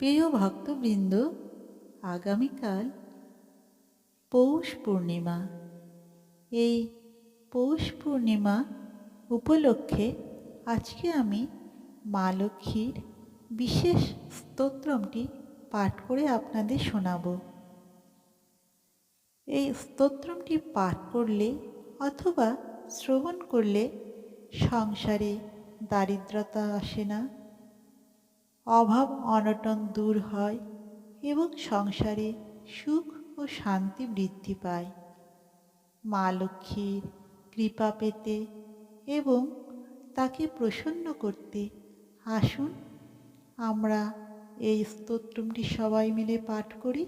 প্রিয় ভক্তবৃন্দ, আগামীকাল পৌষ পূর্ণিমা। এই পৌষ পূর্ণিমা উপলক্ষে আজকে আমি মা লক্ষ্মীর বিশেষ স্তোত্রমটি পাঠ করে আপনাদের শোনাব। এই স্তোত্রমটি পাঠ করলে অথবা শ্রবণ করলে সংসারে দারিদ্রতা আসে না অভাব অনটন দূর হয় এবং সংসারে সুখ ও শান্তি বৃদ্ধি পায়। মা লক্ষ্মীর কৃপা পেতে এবং তাকে প্রসন্ন করতে আসুন। আমরা এই স্তোত্রটি সবাই মিলে পাঠ করি।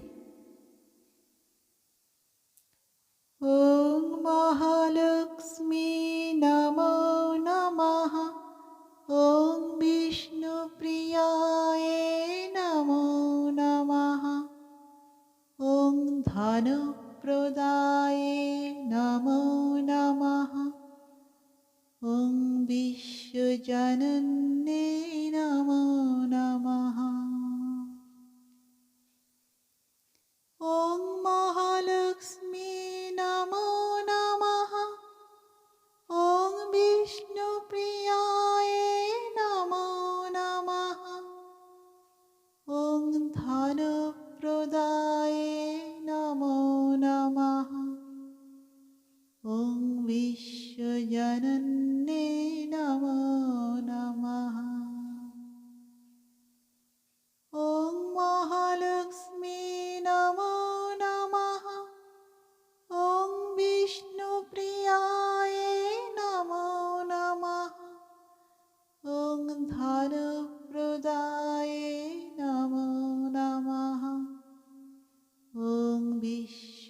ॐ धनप्रदाय नमो नमः ॐ विश्वजनन्ये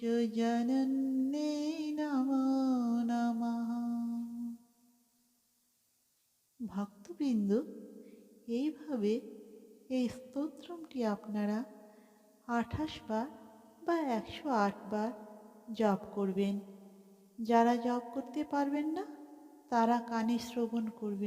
विश्वजनन्ये नमो नमः ভক্তবৃন্দ এইভাবে এই স্তোত্রমটি আপনারা আঠাশ বার বা একশো আট বার জপ করবেন যারা জপ করতে পারবেন না তারা কানে শ্রবণ করবেন